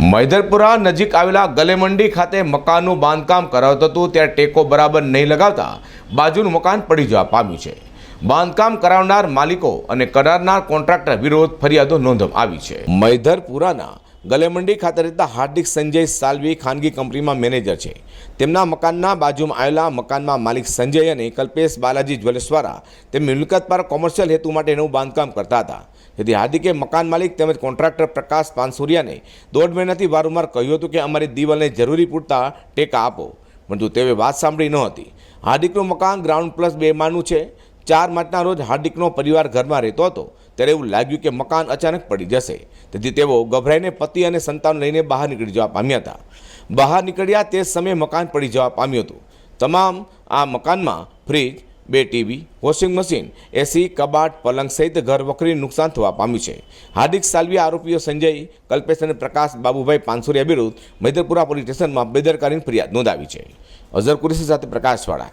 મૈદરપુરા નજીક આવેલા ગલેમંડી ખાતે મકાનનું બાંધકામ કરાવતું હતું. ત્યારે ટેકો બરાબર નહીં લગાવતા બાજુનું મકાન પડી જવા પામ્યું છે. બાંધકામ કરાવનાર માલિકો અને કરારનાર કોન્ટ્રાક્ટર વિરોધ ફરિયાદો નોંધવામાં આવી છે. મૈદરપુરાના ગલેમંડી ખાતે રહેતા હાર્દિક સંજય સાલવી ખાનગી કંપનીમાં મેનેજર છે. તેમના મકાનના બાજુમાં આવેલા મકાનમાં માલિક સંજય અને કલ્પેશ બાલાજી જ્વેલર્સ દ્વારા તેમની મિલકત પર કોમર્શિયલ હેતુ માટે એનું બાંધકામ કરતા હતા. જેથી હાર્દિકે મકાન માલિક તેમજ કોન્ટ્રાક્ટર પ્રકાશ પાનસુરિયાને દોઢ મહિનાથી વારંવાર કહ્યું હતું કે અમારી દિવાલને જરૂરી પૂરતા ટેકા આપો. પરંતુ તેઓએ વાત સાંભળી નહોતી હાર્દિકનું મકાન ગ્રાઉન્ડ પ્લસ બે માનું છે. ચાર માર્ચના રોજ હાર્દિકનો પરિવાર ઘરમાં રહેતો હતો. ત્યારે એવું લાગ્યું કે મકાન અચાનક પડી જશે. તેથી તેઓ ગભરાઈને પતિ અને સંતાન લઈને બહાર નીકળી જવા પામ્યા હતા. બહાર નીકળ્યા તે સમયે મકાન પડી જવા પામ્યું હતું. તમામ આ મકાનમાં ફ્રીજ, બે ટીવી, વોશિંગ મશીન એસી કબાટ, પલંગ સહિત ઘર વખરીને નુકસાન થવા પામ્યું છે. હાર્દિક સાલવી આરોપીઓ સંજય, કલ્પેશ અને પ્રકાશ બાબુભાઈ પાનસુરિયા વિરુદ્ધ મૈદરપુરા પોલીસ સ્ટેશનમાં બેદરકારીની ફરિયાદ નોંધાવી છે. અઝર કુરેશી સાથે પ્રકાશવાળા.